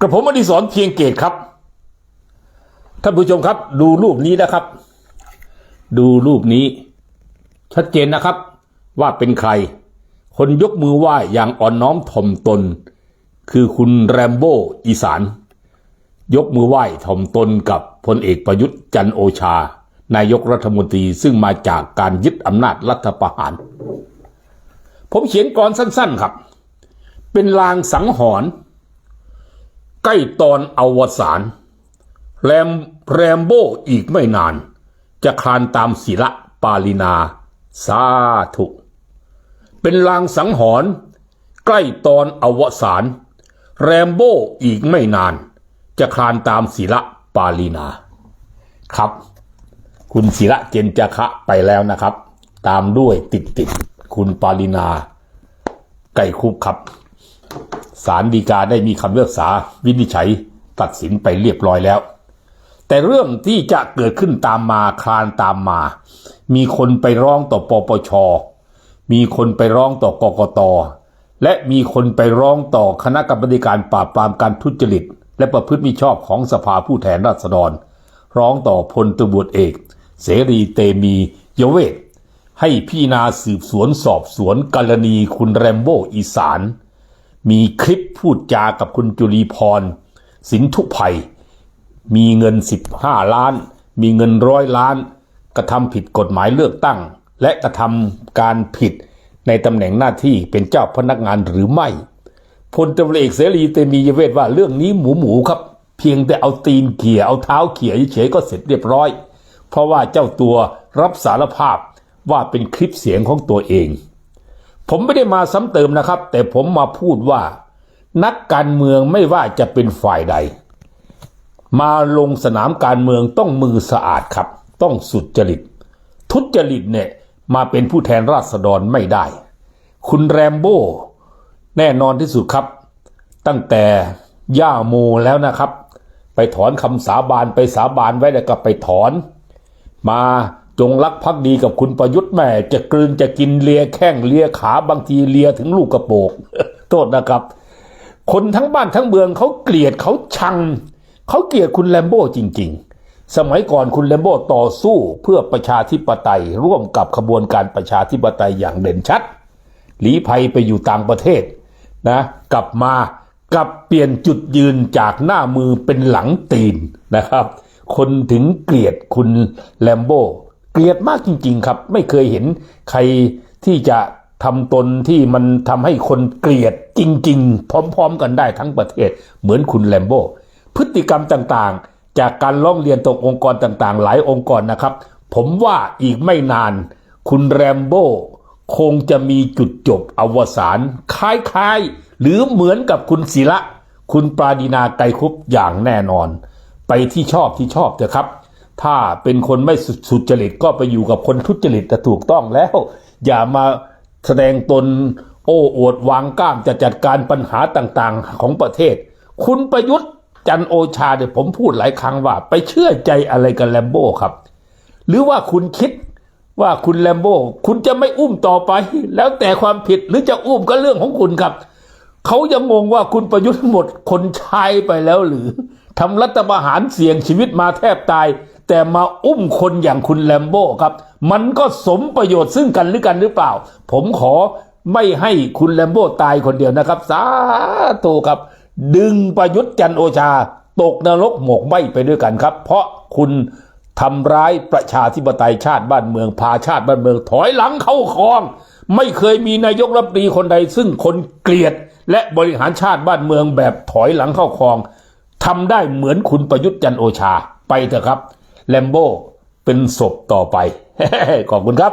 กระผมอดิศรเพียงเกตครับ ท่านผู้ชมครับ ดูรูปนี้นะครับ ดูรูปนี้ ชัดเจนนะครับ ว่าเป็นใคร คนยกมือไหว้อย่างอ่อนน้อมถ่อมตน คือคุณแรมโบ้อีสาน ยกมือไหว้ถ่อมตนกับพลเอกประยุทธ์จันโอชา นายกรัฐมนตรีซึ่งมาจากการยึดอำนาจรัฐประหาร ผมเขียนกรสั้นๆครับ เป็นลางสังหรณ์ ล้ตอนอวสานแรมแรมโบ้อีกไม่นาน จะคลานตามศิละปาลินา สาธุ เป็นลางสังหรณ์ใกล้ตอนอวสานแรมโบ้อีกไม่นาน จะคลานตามศิละปาลีนา ครับ คุณศิระเจนจคะไปแล้วนะครับ ตามด้วยติดติดคุณปาลีนา ไก่คุกครับ ศาลฎีกาได้มีคำพิพากษาวินิจฉัยตัดสินไปเรียบร้อยแล้ว แต่เรื่องที่จะเกิดขึ้นตามมาคลานตามมา มีคนไปร้องต่อปปช มีคนไปร้องต่อกกต และมีคนไปร้องต่อคณะกรรมการปราบปรามการทุจริต และประพฤติมิชอบของสภาผู้แทนราษฎร ร้องต่อพลตำรวจเอก เสรีเตมียเวทให้พี่นาสืบสวนสอบสวนกรณีคุณแรมโบ้อีสาน มีคลิปพูดจากับคุณจุลีพร สินทุภัย มีเงิน 15 ล้าน มีเงินร้อยล้าน กระทำผิดกฎหมายเลือกตั้ง และกระทำการผิดในตำแหน่งหน้าที่เป็นเจ้าพนักงานหรือไม่พลตำรวจเอกเสรีเตมียเวทว่าเรื่องนี้หมูหมูครับ เพียงแต่เอาตีนเขี่ยเอาเท้าเขี่ยเฉยก็เสร็จเรียบร้อย เพราะว่าเจ้าตัวรับสารภาพว่าเป็นคลิปเสียงของตัวเอง ผมไม่ได้มาซ้ำเติมนะครับ แต่ผมมาพูดว่า นักการเมืองไม่ว่าจะเป็นฝ่ายใด มาลงสนามการเมืองต้องมือสะอาดครับ ต้องสุดจริต ทุจริตเนี่ยมาเป็นผู้แทนราษฎรไม่ได้ คุณแรมโบ้แน่นอนที่สุดครับ ตั้งแต่ย่าโมแล้วนะครับ ไปถอนคำสาบานไปสาบานไว้แล้วก็ไปถอน มา จงรักภักดีกับคุณประยุทธ์แม่จะกลืนจะกินเลียแข้งเลียขาบางทีเลียถึงลูกกระโปกโทษนะครับ คนทั้งบ้านทั้งเมืองเขาเกลียดเขาชังเขาเกลียดคุณแลมโบ้จริง ๆ สมัยก่อนคุณแลมโบ้ต่อสู้เพื่อประชาธิปไตย ร่วมกับขบวนการประชาธิปไตยอย่างเด่นชัดหลีภัยไปอยู่ต่างประเทศนะกลับมากลับเปลี่ยนจุดยืนจากหน้ามือเป็นหลังตีนนะครับ คนถึงเกลียดคุณแลมโบ้ เกลียดมากจริง ๆ ครับ ไม่เคยเห็นใครที่จะทำตนที่มันทำให้คนเกลียดจริง ๆ พร้อม ๆ กันได้ทั้งประเทศ เหมือนคุณแลมโบ้พฤติกรรมต่างๆ จากการร้องเรียนตรงองค์กรต่างๆ หลายองค์กรนะครับ ผมว่าอีกไม่นาน คุณแรมโบ้คงจะมีจุดจบอวสานคล้ายๆ หรือเหมือนกับคุณศิระคุณปราดีนาไกรคุปอย่างแน่นอน ไปที่ชอบที่ชอบเถอะครับ ถ้าเป็นคนไม่สุสจริตก็ไปอยู่กับคนทุจริตจะถูกต้องแล้ว อย่ามาแสดงตนโอ้อวดวางกล้ามจะจัดการปัญหาต่างๆของประเทศ คุณประยุทธ์จันโอชาเนี่ยผมพูดหลายครั้งว่า ไปเชื่อใจอะไรกับแลมโบ้ครับ หรือว่าคุณคิดว่าคุณแลมโบ้คุณจะไม่อุ้มต่อไป แล้วแต่ความผิดหรือจะอุ้มก็เรื่องของคุณครับเขายังงงว่าคุณประยุทธ์หมดคนใช้ไปแล้วหรือทำรัฐประหารเสี่ยงชีวิตมาแทบตาย แต่มาอุ้มคนอย่างคุณแลมโบ้ครับ มันก็สมประโยชน์ซึ่งกันหรือกันหรือเปล่า ผมขอไม่ให้คุณแลมโบ้ตายคนเดียวนะครับ สาธุครับ ดึงประยุทธ์จันโอชา ตกนรกหมกไหมไปด้วยกันครับ เพราะคุณทำร้ายประชาธิปไตยชาติบ้านเมืองพาชาติบ้านเมืองถอยหลังเข้าคลอง ไม่เคยมีนายกรัฐมนตรีคนใด ซึ่งคนเกลียด และบริหารชาติบ้านเมืองแบบถอยหลังเข้าคลองทำได้เหมือนคุณประยุทธ์จันโอชาไปเถอะครับ แลมโบ้เป็นศพต่อไป ขอบคุณครับ